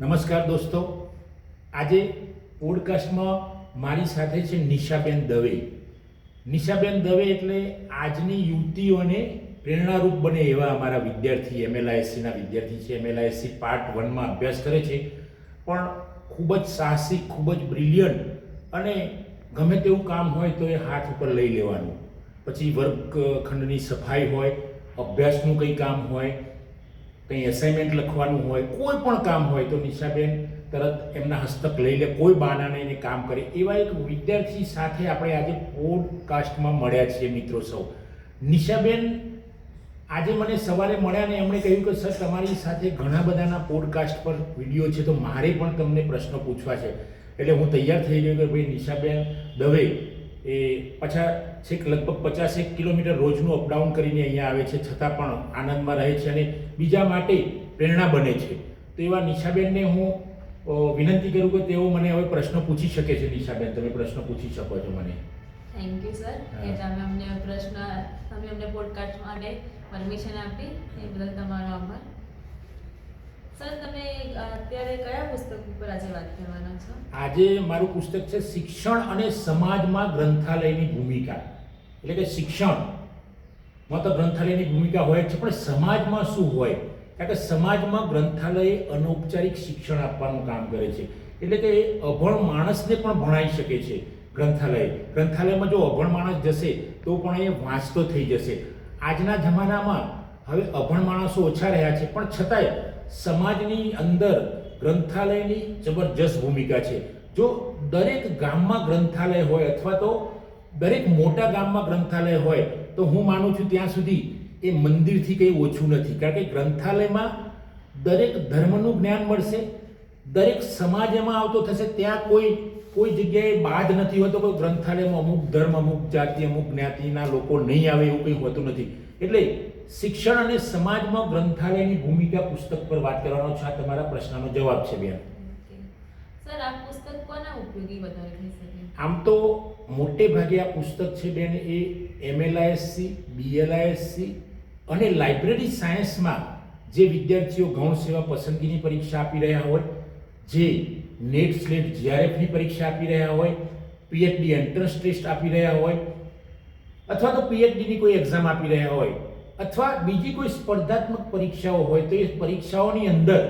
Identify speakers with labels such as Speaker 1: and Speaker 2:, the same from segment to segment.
Speaker 1: નમસ્કાર દોસ્તો. આજે પોડકાસ્ટમાં મારી સાથે છે નિશાબેન દવે. નિશાબેન દવે એટલે આજની યુવતીઓને પ્રેરણારૂપ બને એવા અમારા વિદ્યાર્થી એમએલઆઈએસસીના વિદ્યાર્થી છે. એમએલઆઈએસસી પાર્ટ વનમાં અભ્યાસ કરે છે. પણ ખૂબ જ સાહસિક, ખૂબ જ બ્રિલિયન્ટ અને ગમે તેવું કામ હોય તો એ હાથ ઉપર લઈ લેવાનું. પછી વર્ગખંડની સફાઈ હોય, અભ્યાસનું કંઈ કામ હોય કંઈ એસાઇનમેન્ટ લખવાનું હોય, કોઈ પણ કામ હોય તો નિશાબેન તરત એમના હસ્તક લઈ લે, કોઈ બહાના એને કામ કરે. એવા એક વિદ્યાર્થી સાથે આપણે આજે પોડકાસ્ટમાં મળ્યા છીએ મિત્રો સૌ. નિશાબેન, આજે મને સવારે મળ્યા ને એમણે કહ્યું કે, સર, તમારી સાથે ઘણા બધાના પોડકાસ્ટ પર વીડિયો છે, તો મારે પણ તમને પ્રશ્નો પૂછવા છે. એટલે હું તૈયાર થઈ ગયો કે, ભાઈ નિશાબેન, દવે એ પાછા છેક લગભગ પચાસેક કિલોમીટર રોજનું અપડાઉન કરીને અહીંયા આવે છે. છતાં પણ આનંદમાં રહે છે અને બીજા માટે પ્રેરણા બને છે. તો એવા નિશાબેનને હું વિનંતી કરું કે તેઓ મને હવે પ્રશ્નો પૂછી શકે છે. નિશાબેન તમે પ્રશ્નો પૂછી શકો છો મને.
Speaker 2: થેન્ક યુ સર કે. તમે અમને પ્રશ્ન તમે અમને પોડકાસ્ટ માટે પરમિશન આપી. એ બદલ તમારો આભાર. અત્યારે કયા પુસ્તક આજે
Speaker 1: મારું પુસ્તક છે શિક્ષણ અને સમાજમાં ગ્રંથાલયની ભૂમિકા. એટલે કે શિક્ષણમાં તો ગ્રંથાલયની ભૂમિકા હોય છે, પણ સમાજમાં શું હોય? કારણ કે સમાજમાં ગ્રંથાલય અનૌપચારિક શિક્ષણ આપવાનું કામ કરે છે. એટલે કે અભણ માણસને પણ ભણાઈ શકે છે ગ્રંથાલય. ગ્રંથાલયમાં જો અભણ માણસ જશે, તો પણ એ વાંચતો થઈ જશે. આજના જમાનામાં હવે અભણ માણસો ઓછા રહ્યા છે, પણ છતાંય સમાજની અંદર ગ્રંથાલયની જબરજસ્ત ભૂમિકા છે. જો દરેક ગામમાં ગ્રંથાલય હોય અથવા તો દરેક મોટા ગામમાં ગ્રંથાલય હોય, તો હું માનું છું ત્યાં સુધી એ મંદિરથી કંઈ ઓછું નથી. કારણ કે ગ્રંથાલયમાં દરેક ધર્મનું જ્ઞાન મળશે, દરેક સમાજ એમાં આવતો થશે, ત્યાં કોઈ કોઈ જગ્યાએ બાદ નથી હોતો કોઈ ગ્રંથાલયમાં અમુક ધર્મ અમુક જાતિ અમુક જ્ઞાતિના લોકો નહીં આવે એવું કંઈ હોતું નથી. એટલે શિક્ષણ અને સમાજમાં ગ્રંથાલયની ભૂમિકા પુસ્તક પર વાત કરવાનો છે. આ તમારા પ્રશ્નનો જવાબ છે બેન.
Speaker 2: સર આ પુસ્તક કોના ઉપયોગી વધારે થઈ શકે?
Speaker 1: આમ તો મોટે ભાગે આ પુસ્તક છે બેન એ એમએલઆઈએસસી બીએલઆઈએસસી અને લાઇબ્રેરી સાયન્સમાં જે વિદ્યાર્થીઓ ગૌણ સેવા પસંદગીની પરીક્ષા આપી રહ્યા હોય જે નેટ સ્લેટ જીઆરએફની પરીક્ષા આપી રહ્યા હોય પીએચડી એન્ટ્રન્સ ટેસ્ટ આપી રહ્યા હોય, અથવા તો પીએચડીની કોઈ એક્ઝામ આપી રહ્યા હોય, અથવા બીજી કોઈ સ્પર્ધાત્મક પરીક્ષાઓ હોય, તો એ પરીક્ષાઓની અંદર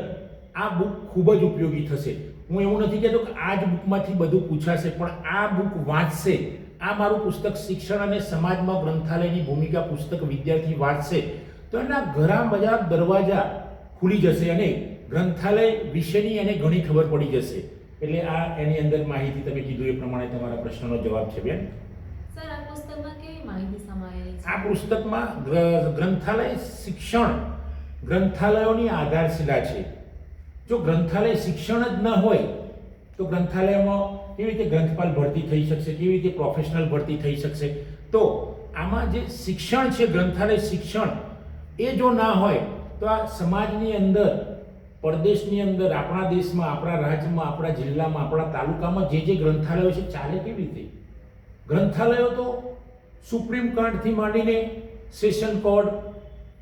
Speaker 1: આ બુક ખૂબ જ ઉપયોગી થશે. હું એવું નથી કહેતો કે આ જ બુકમાંથી બધું પૂછાશે, પણ આ બુક વાંચશે. આ મારું પુસ્તક શિક્ષણ અને સમાજમાં ગ્રંથાલયની ભૂમિકા પુસ્તક વિદ્યાર્થી વાંચશે. તો એના ઘણા બધા દરવાજા ખુલી જશે અને ગ્રંથાલય વિશેની એને ઘણી ખબર પડી જશે. એટલે આ એની અંદર માહિતી તમે કીધું એ પ્રમાણે તમારા પ્રશ્નનો જવાબ છે બેન.
Speaker 2: આ પુસ્તકમાં માહિતી
Speaker 1: આ પુસ્તકમાં ગ્રંથાલય શિક્ષણ ગ્રંથાલયોની આધારશિલા છે. જો ગ્રંથાલય શિક્ષણ જ ન હોય તો ગ્રંથાલયમાં કેવી રીતે ગ્રંથપાલ ભરતી થઈ શકશે કેવી રીતે પ્રોફેશનલ ભરતી થઈ શકશે? તો આમાં જે શિક્ષણ છે ગ્રંથાલય શિક્ષણ એ જો ના હોય તો આ સમાજની અંદર પરદેશની અંદર આપણા દેશમાં, આપણા રાજ્યમાં, આપણા જિલ્લામાં, આપણા તાલુકામાં જે જે ગ્રંથાલયો છે, ચાલે કેવી રીતે? ગ્રંથાલયો તો સુપ્રીમ કોર્ટથી માંડીને સેશન કોર્ટ,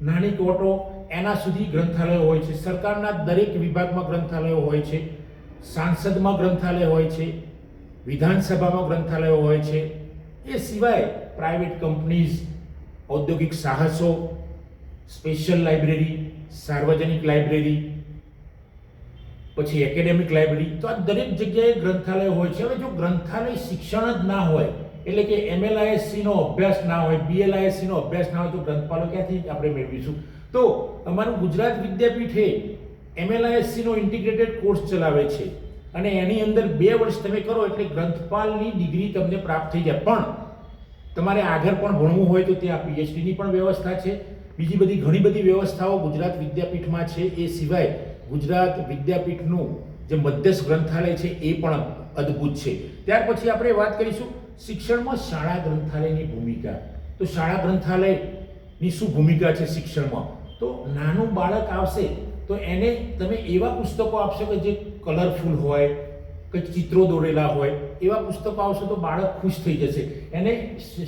Speaker 1: નાની કોર્ટો, એના સુધી ગ્રંથાલયો હોય છે. સરકારના દરેક વિભાગમાં ગ્રંથાલયો હોય છે. સાંસદમાં ગ્રંથાલય હોય છે. વિધાનસભામાં ગ્રંથાલયો હોય છે. એ સિવાય પ્રાઇવેટ કંપનીઝ, ઔદ્યોગિક સાહસો, સ્પેશિયલ લાઇબ્રેરી, સાર્વજનિક લાઇબ્રેરી પછી એકેડેમિક લાઇબ્રેરી તો આ દરેક જગ્યાએ ગ્રંથાલય હોય છે. હવે જો ગ્રંથાલય શિક્ષણ જ ના હોય, એટલે કે એમએલઆઈએસસી નો અભ્યાસ ના હોય બીએલઆઈએસસી નો અભ્યાસ ના હોય, તો ગ્રંથપાલો ક્યાંથી આપણે મેળવીશું? તો અમારું ગુજરાત વિદ્યાપીઠે એમએલઆઈએસસી નો ઇન્ટિગ્રેટેડ કોર્સ ચલાવે છે. અને એની અંદર બે વર્ષ તમે કરો એટલે ગ્રંથપાલની ડિગ્રી તમને પ્રાપ્ત થઈ જાય. પણ તમારે આગળ પણ ભણવું હોય તો ત્યાં પીએચડીની પણ વ્યવસ્થા છે. બીજી બધી ઘણી બધી વ્યવસ્થાઓ ગુજરાત વિદ્યાપીઠમાં છે. એ સિવાય ગુજરાત વિદ્યાપીઠનું જે મધ્યસ્થ ગ્રંથાલય છે એ પણ અદ્ભુત છે. ત્યાર પછી આપણે વાત કરીશું શિક્ષણમાં શાળા ગ્રંથાલયની ભૂમિકા. તો શાળા ગ્રંથાલયની શું ભૂમિકા છે શિક્ષણમાં? તો નાનું બાળક આવશે તો એને તમે એવા પુસ્તકો આપશો કે જે કલરફુલ હોય કે ચિત્રો દોરેલા હોય, એવા પુસ્તકો આવશે તો બાળક ખુશ થઈ જશે. એને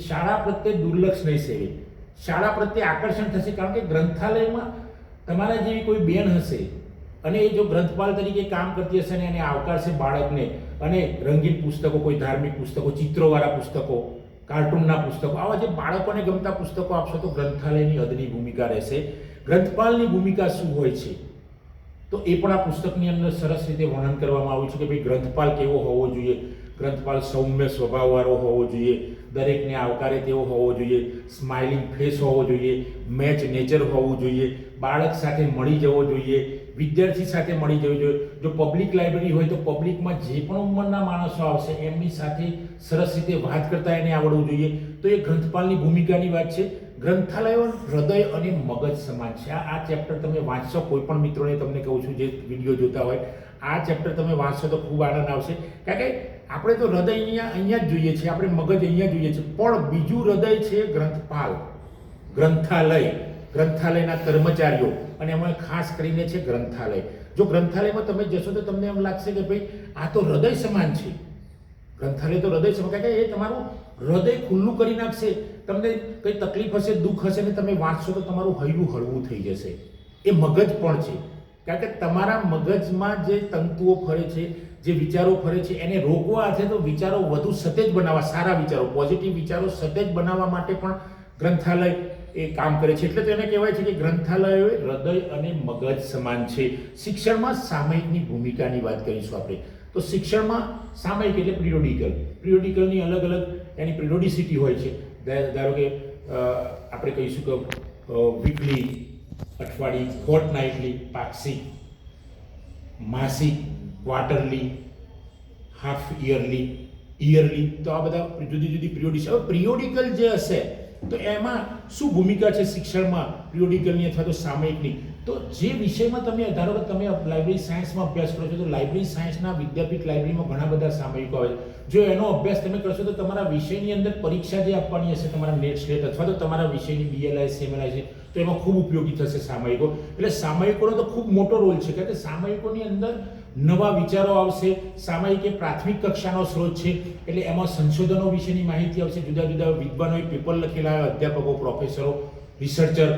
Speaker 1: શાળા પ્રત્યે દુર્લક્ષ નહીં સેવે શાળા પ્રત્યે આકર્ષણ થશે કારણ કે ગ્રંથાલયમાં તમારા જેવી કોઈ બેન હશે અને એ જો ગ્રંથપાલ તરીકે કામ કરતી હશે ને એને આવકારશે બાળકને, અને રંગીન પુસ્તકો, કોઈ ધાર્મિક પુસ્તકો, ચિત્રોવાળા પુસ્તકો, કાર્ટૂનના પુસ્તકો, આવા જે બાળકોને ગમતા પુસ્તકો આપશો તો ગ્રંથાલયની હદની ભૂમિકા રહેશે. ગ્રંથપાલની ભૂમિકા શું હોય છે? તો એ પણ આ પુસ્તકની અંદર સરસ રીતે વર્ણન કરવામાં આવ્યું છે કે ભાઈ ગ્રંથપાલ કેવો હોવો જોઈએ. ગ્રંથપાલ સૌમ્ય સ્વભાવવાળો હોવો જોઈએ. દરેકને આવકારે તેવો હોવો જોઈએ. સ્માઇલિંગ ફેસ હોવો જોઈએ. મેચ નેચર હોવું જોઈએ. બાળક સાથે મળી જવો જોઈએ. વિદ્યાર્થી સાથે મળી જવું જોઈએ. જો પબ્લિક લાઇબ્રેરી હોય તો પબ્લિકમાં જે પણ ઉંમરના માણસો આવશે, એમની સાથે સરસ રીતે વાત કરતા એને આવડવું જોઈએ. તો એ ગ્રંથપાલની ભૂમિકાની વાત છે. ગ્રંથાલયો હૃદય અને મગજ સમાન છે. આ ચેપ્ટર તમે વાંચશો, કોઈ પણ મિત્રોને તમને કહું છું જે વીડિયો જોતા હોય, આ ચેપ્ટર તમે વાંચશો તો ખૂબ આનંદ આવશે. કારણ કે આપણે તો હૃદય અહીંયા અહીંયા જ જોઈએ છીએ, આપણે મગજ અહીંયા જોઈએ છીએ. પણ બીજું હૃદય છે ગ્રંથપાલ, ગ્રંથાલય. ગ્રંથાલયના કર્મચારીઓ. અને એમાં ખાસ કરીને છે ગ્રંથાલય. જો ગ્રંથાલયમાં તમે જશો તો તમને એમ લાગશે કે ભાઈ, આ તો હૃદય સમાન છે. ગ્રંથાલય તો હૃદય સમાન. કે એ તમારું હૃદય ખુલ્લું કરી નાખશે. તમને કંઈ તકલીફ હશે, દુઃખ હશે ને તમે વાંચશો તો તમારું હૈયું હળવું થઈ જશે. એ મગજ પણ છે. કારણ કે તમારા મગજમાં જે તંતુઓ ફરે છે, જે વિચારો ફરે છે, એને રોકવા છે તો વિચારો વધુ સતેજ બનાવવા, સારા વિચારો પોઝિટિવ વિચારો સતેજ બનાવવા માટે પણ ગ્રંથાલય એ કામ કરે છે. એટલે તો એને કહેવાય છે કે ગ્રંથાલયો હૃદય અને મગજ સમાન છે. શિક્ષણમાં સામયિકની ભૂમિકાની વાત કરીશું આપણે. તો શિક્ષણમાં સામયિક એટલે પ્રિયોડિકલ પ્રિયોડિકલની અલગ અલગ એની પ્રિયોડિસિટી હોય છે. ધારો કે આપણે કહીશું કે વીકલી અઠવાડિયે ફોર્ટનાઇટલી પાક્ષિક, માસિક ક્વાર્ટરલી હાફ યરલી યરલી તો આ બધા જુદી જુદી પિરિયોડિક હવે પ્રિયોડિકલ જે હશે, તો એમાં શું ભૂમિકા છે શિક્ષણમાં? પિરિયોડિકલની અથવા તો સામયિકની? તો જે વિષયમાં તમે, ધારો કે તમે લાઇબ્રેરી સાયન્સમાં અભ્યાસ કરો છો, તો લાઇબ્રેરી સાયન્સના વિદ્યાપીઠ લાઇબ્રેરીમાં ઘણા બધા સામયિકો આવે છે. જો એનો અભ્યાસ તમે કરશો, તો તમારા વિષયની અંદર પરીક્ષા જે આપવાની હશે, તમારા નેટ સ્લેટ અથવા તો તમારા વિષયની બીએલઆઈ સેમએલઆઈ છે, તો એમાં ખૂબ ઉપયોગી થશે સામયિકો. એટલે સામયિકોનો તો ખૂબ મોટો રોલ છે કે સામયિકોની અંદર નવા વિચારો આવશે, સામાયિક એ પ્રાથમિક કક્ષાનો સ્ત્રોત છે, એટલે એમાં સંશોધનો વિશેની માહિતી આવશે. જુદા જુદા વિદ્વાનોએ પેપર લખેલા હોય, અધ્યાપકો પ્રોફેસરો રિસર્ચર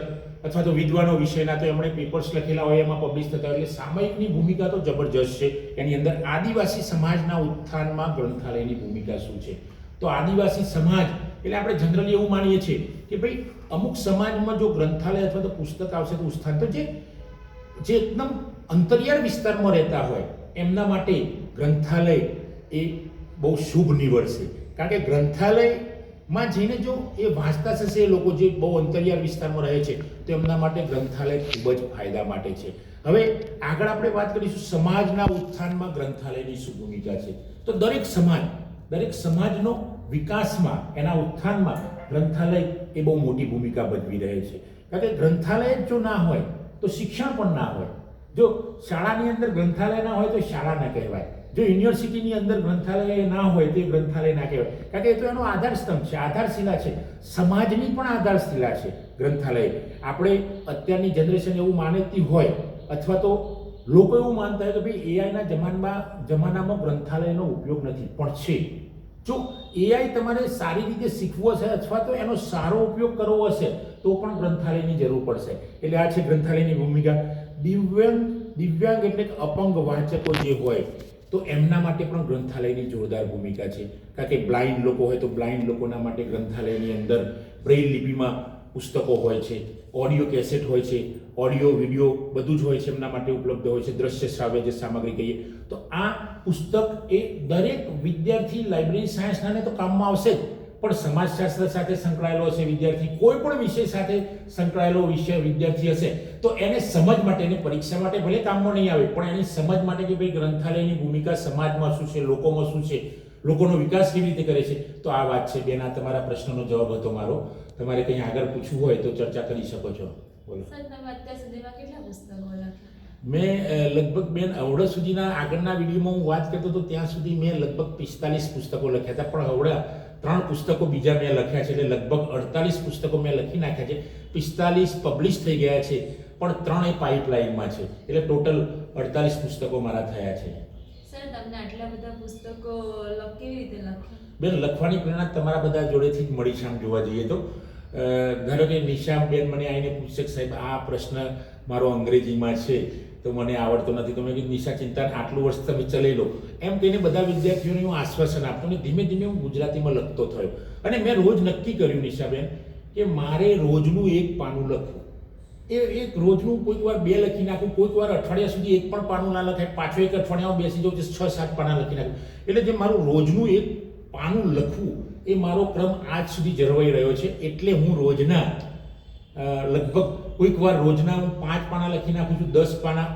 Speaker 1: અથવા તો વિદ્વાનો વિષયના તો એમણે પેપર્સ લખેલા હોય, એમાં પબ્લિશ થતા એટલે સામાયિકની ભૂમિકા તો જબરજસ્ત છે. એની અંદર આદિવાસી સમાજના ઉત્થાનમાં ગ્રંથાલયની ભૂમિકા શું છે? તો આદિવાસી સમાજ, એટલે આપણે જનરલી એવું માનીએ છીએ કે ભાઈ, અમુક સમાજમાં જો ગ્રંથાલય અથવા તો પુસ્તક આવશે તો ઉત્થાન, તો જે જે એકદમ અંતરિયાળ વિસ્તારમાં રહેતા હોય, એમના માટે ગ્રંથાલય એ બહુ શુભ નીવડશે કારણ કે ગ્રંથાલયમાં જઈને જો એ વાંચતા થશે એ લોકો જે બહુ અંતરિયાળ વિસ્તારમાં રહે છે, તો એમના માટે ગ્રંથાલય ખૂબ જ ફાયદા માટે છે. હવે આગળ આપણે વાત કરીશું સમાજના ઉત્થાનમાં ગ્રંથાલયની શું ભૂમિકા છે. તો દરેક સમાજ, દરેક સમાજનો વિકાસમાં, એના ઉત્થાનમાં ગ્રંથાલય એ બહુ મોટી ભૂમિકા ભજવી રહે છે. કારણ કે ગ્રંથાલય જો ના હોય, તો શિક્ષણ પણ ના હોય. જો શાળાની અંદર ગ્રંથાલય ના હોય તો શાળા ના કહેવાય. જો યુનિવર્સિટીની અંદર ગ્રંથાલય ના હોય તો એ ગ્રંથાલય ના કહેવાય. કારણ કે એ તો એનો આધાર સ્તંભ છે, આધારશિલા છે. સમાજની પણ આધારશિલા છે ગ્રંથાલય. આપણે અત્યારની જનરેશન એવું માનતી હોય અથવા તો લોકો એવું માનતા હોય કે ભાઈ એઆઈના જમાનમાં, જમાનામાં ગ્રંથાલયનો ઉપયોગ નથી, પણ છે. જો એઆઈ તમારે સારી રીતે શીખવું હશે અથવા તો એનો સારો ઉપયોગ કરવો હશે, તો પણ ગ્રંથાલયની જરૂર પડશે. એટલે આ છે ગ્રંથાલયની ભૂમિકા. દિવ્યાંગ દિવ્યાંગ એટલે અપંગ વાંચકો જે હોય, તો એમના માટે પણ ગ્રંથાલયની જોરદાર ભૂમિકા છે. કારણ કે બ્લાઇન્ડ લોકો હોય તો બ્લાઇન્ડ લોકોના માટે ગ્રંથાલયની અંદર બ્રેઇલ લિપિમાં પુસ્તકો હોય છે, ઓડિયો કેસેટ હોય છે, ઓડિયો, વીડિયો બધું જ હોય છે એમના માટે ઉપલબ્ધ હોય છે, દ્રશ્ય શ્રાવ્ય જે સામગ્રી કહીએ. તો આ પુસ્તક એ દરેક વિદ્યાર્થી લાઇબ્રેરી સાયન્સના તો કામમાં આવશે જ. પણ સમાજશાસ્ત્ર સાથે સંકળાયેલો હશે વિદ્યાર્થી કોઈ પણ વિષય સાથે સંકળાયેલો વિષય વિદ્યાર્થી હશે તો એને સમજ માટે એને પરીક્ષા માટે ભલે કામમાં નહીં આવે પણ એની સમજ માટે કે ભાઈ ગ્રંથાલયની ભૂમિકા સમાજમાં શું છે લોકોમાં શું છે લોકોનો વિકાસ કેવી રીતે કરે છે તો આ વાત છે. બેના તમારા પ્રશ્નનો જવાબ હતો મારો. તમારે કંઈ આગળ પૂછવું હોય તો ચર્ચા કરી શકો છો. બોલો. મેં લગભગ બેન અવડા સુધીના આગળના વિડીયોમાં હું વાત કરતો હતો ત્યાં સુધી મેં લગભગ પિસ્તાલીસ પુસ્તકો લખ્યા હતા. પણ અવડા ત્રણ પુસ્તકો બીજા મેં લખ્યા છે એટલે લગભગ અડતાલીસ પુસ્તકો મેં લખી નાખ્યા છે. પિસ્તાલીસ પબ્લિશ થઈ ગયા છે પણ ત્રણ એ પાઇપલાઇનમાં છે. એટલે ટોટલ અડતાલીસ પુસ્તકો મારા થયા છે.
Speaker 2: સર તમને આટલા બધા પુસ્તકો કેવી રીતે
Speaker 1: બેન લખવાની પ્રેરણા તમારા બધા જોડેથી જ મળી છે આમ જોવા જઈએ તો. ધારો કે નિશામ બેન મને આવીને પૂછશે કે સાહેબ આ પ્રશ્ન મારો અંગ્રેજીમાં છે. તો મને આવડતો નથી. તો મેં કીધું નિશા ચિંતાને આટલું વર્ષ તમે ચલાવી લો એમ કહીને બધા વિદ્યાર્થીઓને હું આશ્વાસન આપતો અને ધીમે ધીમે હું ગુજરાતીમાં લખતો થયો. અને મેં રોજ નક્કી કર્યું, નિશાબેન, કે મારે રોજનું એક પાનું લખવું. એ એક રોજનું કોઈક વાર બે લખી નાખું, કોઈક વાર અઠવાડિયા સુધી એક પણ પાનું ના લખાય, પાછો એક અઠવાડિયામાં બેસી જાઉં છ સાત પાના લખી નાખું. એટલે જે મારું રોજનું એક પાનું લખવું, એ મારો ક્રમ આજ સુધી જળવાઈ રહ્યો છે. એટલે હું રોજના લગભગ કોઈક વાર રોજના હું પાંચ પાના લખી નાખું છું, દસ પાના,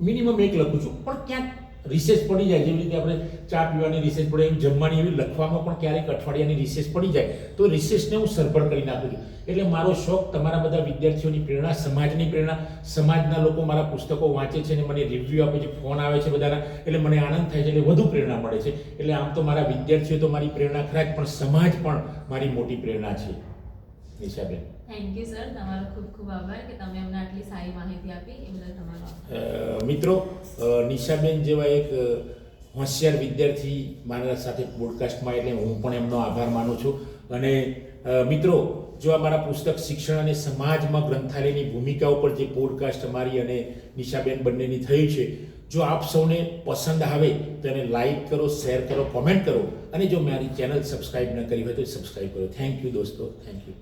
Speaker 1: મિનિમમ એક લખું છું. પણ ક્યાંક રિસેસ પડી જાય, જેવી રીતે આપણે ચા પીવાની રિસેસ પડે એમ જમવાની એવી લખવામાં પણ ક્યારેક અઠવાડિયાની રિસેસ પડી જાય. તો રિસેસને હું સરભર કરી નાખું છું. એટલે મારો શોખ તમારા બધા વિદ્યાર્થીઓની પ્રેરણા, સમાજની પ્રેરણા, સમાજના લોકો મારા પુસ્તકો વાંચે છે અને મને રિવ્યૂ આપે છે ફોન આવે છે બધાના, એટલે મને આનંદ થાય છે, એટલે વધુ પ્રેરણા મળે છે. એટલે આમ તો મારા વિદ્યાર્થીઓ તો મારી પ્રેરણા ખરા પણ સમાજ પણ મારી મોટી પ્રેરણા છે. નિશાબેન.
Speaker 2: થેન્ક યુ સર તમારો ખૂબ ખૂબ આભાર કે તમે અમને આટલી સારી માહિતી આપી. એ બદલ તમારો
Speaker 1: મિત્રો નિશાબેન જેવા એક હોશિયાર વિદ્યાર્થી મારા સાથે પોડકાસ્ટમાં એટલે હું પણ એમનો આભાર માનું છું. અને મિત્રો, જો આ મારા પુસ્તક શિક્ષણ અને સમાજમાં ગ્રંથાલયની ભૂમિકા ઉપર જે પોડકાસ્ટ અમારી અને નિશાબેન બંનેની થઈ છે, જો આપ સૌને પસંદ આવે તો એને લાઈક કરો શેર કરો કોમેન્ટ કરો. અને જો મારી ચેનલ સબસ્ક્રાઈબ ન કરી હોય તો સબસ્ક્રાઈબ કરો. થેન્ક યુ દોસ્તો. Thank you